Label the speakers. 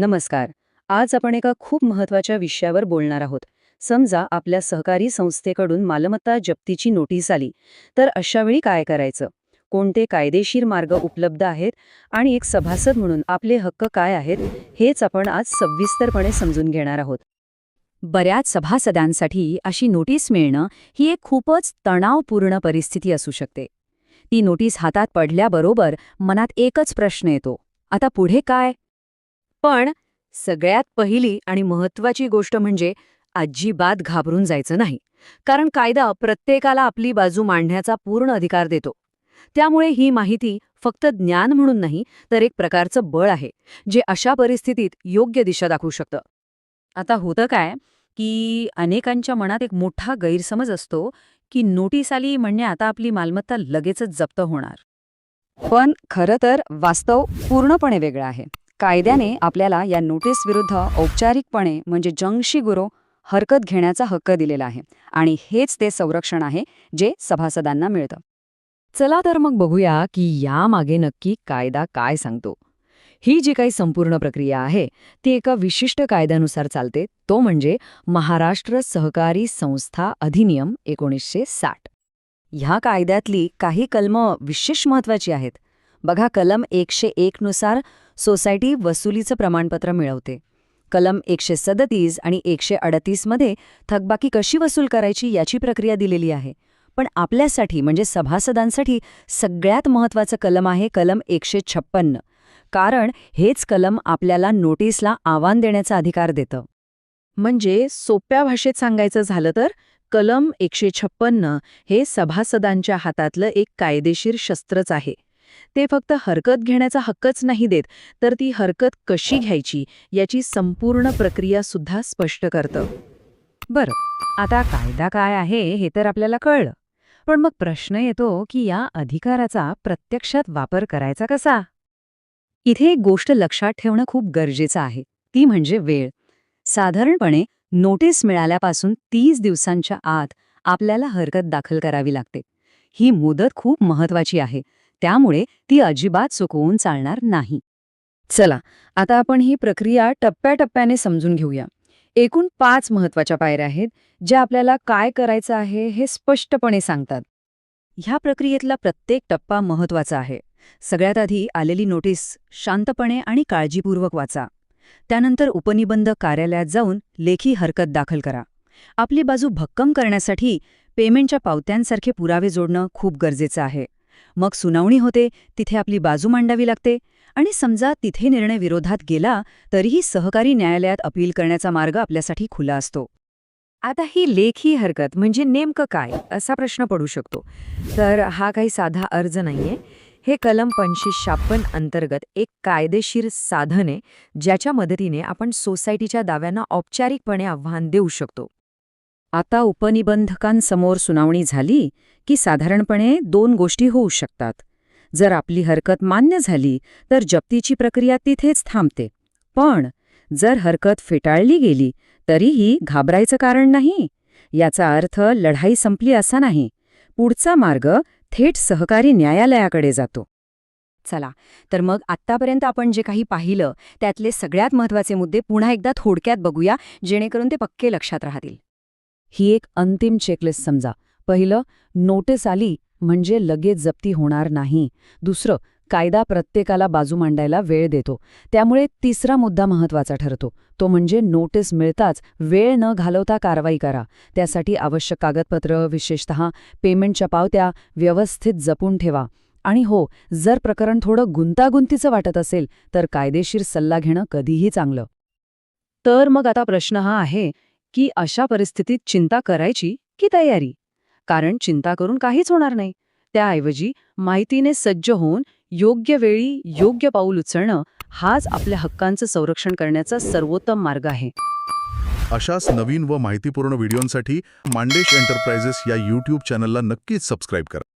Speaker 1: नमस्कार. आज आपण एका खूप महत्त्वाच्या विषयावर बोलणार आहोत. समजा आपल्या सहकारी संस्थेकडून मालमत्ता जप्तीची नोटीस आली तर अशावेळी काय करायचं? कोणते कायदेशीर मार्ग उपलब्ध आहेत? आणि एक सभासद म्हणून आपले हक्क काय आहेत? हेच आपण आज सविस्तरपणे समजून घेणार आहोत.
Speaker 2: बऱ्याच सभासदांसाठी अशी नोटीस मिळणं ही एक खूपच तणावपूर्ण परिस्थिती असू शकते. ती नोटीस हातात पडल्याबरोबर मनात एकच प्रश्न येतो. आता पुढे काय?
Speaker 3: पण सगळ्यात पहिली आणि महत्वाची गोष्ट म्हणजे अजिबात घाबरून जायचं नाही. कारण कायदा प्रत्येकाला आपली बाजू मांडण्याचा पूर्ण अधिकार देतो. त्यामुळे ही माहिती फक्त ज्ञान म्हणून नाही तर एक प्रकारचं बळ आहे जे अशा परिस्थितीत योग्य दिशा दाखवू शकतं.
Speaker 2: आता होतं काय की अनेकांच्या मनात एक मोठा गैरसमज असतो की नोटीस आली म्हणणे आता आपली मालमत्ता लगेचच जप्त होणार.
Speaker 1: पण खरं तर वास्तव पूर्णपणे वेगळं आहे. कायद्याने आपल्याला या नोटीस विरुद्ध औपचारिकपणे म्हणजे जंगशी गुरो हरकत घेण्याचा हक्क दिलेला आहे. आणि हेच ते संरक्षण आहे जे सभासदांना मिळतं.
Speaker 3: चला तर मग बघूया की यामागे नक्की कायदा काय सांगतो. ही जी काही संपूर्ण प्रक्रिया आहे ती एका विशिष्ट कायद्यानुसार चालते. तो म्हणजे महाराष्ट्र सहकारी संस्था अधिनियम एकोणीसशे साठ.
Speaker 1: ह्या कायद्यातली काही कलमं विशेष महत्वाची आहेत. बघा कलम एकशे एकनुसार सोसायटी वसुलीचं प्रमाणपत्र मिळवते. कलम एकशे सदतीस आणि एकशे अडतीसमध्ये थकबाकी कशी वसूल करायची याची प्रक्रिया दिलेली आहे. पण आपल्यासाठी म्हणजे सभासदांसाठी सगळ्यात महत्त्वाचं कलम आहे कलम एकशे छप्पन्न कारण हेच कलम आपल्याला नोटीसला आव्हान देण्याचा अधिकार देतं.
Speaker 4: म्हणजे सोप्या भाषेत सांगायचं झालं तर कलम एकशे छप्पन्न हे सभासदांच्या हातातलं एक कायदेशीर शस्त्रच आहे. ते फक्त हरकत घेण्याचा हक्कच नाही देत तर ती हरकत कशी घ्यायची याची संपूर्ण प्रक्रिया सुद्धा स्पष्ट करतं.
Speaker 2: बरं आता कायदा काय आहे हे तर आपल्याला कळलं. पण मग प्रश्न येतो की या अधिकाराचा प्रत्यक्षात वापर करायचा कसा?
Speaker 1: इथे एक गोष्ट लक्षात ठेवणं खूप गरजेचं आहे. ती म्हणजे वेळ. साधारणपणे नोटीस मिळाल्यापासून तीस दिवसांच्या आत आपल्याला हरकत दाखल करावी लागते. ही मुदत खूप महत्वाची आहे. त्यामुळे ती अजिबात चुकवून चालणार नाही. चला आता आपण ही प्रक्रिया टप्प्याटप्प्याने समजून घेऊया. एकूण पाच महत्त्वाच्या पायऱ्या आहेत ज्या आपल्याला काय करायचं आहे हे स्पष्टपणे सांगतात. ह्या प्रक्रियेतला प्रत्येक टप्पा महत्त्वाचा आहे. सगळ्यात आधी आलेली नोटीस शांतपणे आणि काळजीपूर्वक वाचा. त्यानंतर उपनिबंध कार्यालयात जाऊन लेखी हरकत दाखल करा. आपली बाजू भक्कम करण्यासाठी पेमेंटच्या पावत्यांसारखे पुरावे जोडणं खूप गरजेचं आहे. मग सुनावणी होते तिथे आपली बाजू मांडावी लागते. आणि समजा तिथे निर्णय विरोधात गेला तरीही सहकारी न्यायालयात अपील करण्याचा मार्ग आपल्यासाठी खुला असतो.
Speaker 3: आता ही लेखी हरकत म्हणजे नेमकं काय असा प्रश्न पडू शकतो. तर हा काही साधा अर्ज नाहीये. हे कलम पंचवीस छाप्पन अंतर्गत एक कायदेशीर साधन आहे ज्याच्या मदतीने आपण सोसायटीच्या दाव्यांना औपचारिकपणे आव्हान देऊ शकतो.
Speaker 1: आता उपनिबंधकांसमोर सुनावणी झाली की साधारणपणे दोन गोष्टी होऊ शकतात. जर आपली हरकत मान्य झाली तर जप्तीची प्रक्रिया तिथेच थांबते. पण जर हरकत फेटाळली गेली तरीही घाबरायचं कारण नाही. याचा अर्थ लढाई संपली असा नाही. पुढचा मार्ग थेट सहकारी न्यायालयाकडे जातो.
Speaker 2: चला तर मग आत्तापर्यंत आपण जे काही पाहिलं त्यातले सगळ्यात महत्त्वाचे मुद्दे पुन्हा एकदा थोडक्यात बघूया जेणेकरून ते पक्के लक्षात राहतील.
Speaker 1: ही एक अंतिम चेकलिस्ट समजा. पहिलं नोटीस आली म्हणजे लगेच जप्ती होणार नाही. दुसरं कायदा प्रत्येकाला बाजू मांडायला वेळ देतो. त्यामुळे तिसरा मुद्दा महत्त्वाचा ठरतो. तो म्हणजे नोटीस मिळताच वेळ न घालवता कारवाई करा. त्यासाठी आवश्यक कागदपत्र विशेषतः पेमेंटच्या पावत्या व्यवस्थित जपून ठेवा. आणि हो जर प्रकरण थोडं गुंतागुंतीचं वाटत असेल तर कायदेशीर सल्ला घेणं कधीही चांगलं.
Speaker 4: तर मग आता प्रश्न हा आहे की अशा परिस्थितीत चिंता करायची की तयारी? कारण चिंता करून काहीच होणार नाही. त्याऐवजी माहितीने सज्ज होऊन योग्य वेळी योग्य पाऊल उचलणं हाच आपल्या हक्कांचं संरक्षण करण्याचा सर्वोत्तम मार्ग आहे.
Speaker 5: अशाच नवीन व माहितीपूर्ण व्हिडिओंसाठी मांडेश एंटरप्राइजेस या यूट्यूब चॅनलला नक्कीच सबस्क्राईब करा.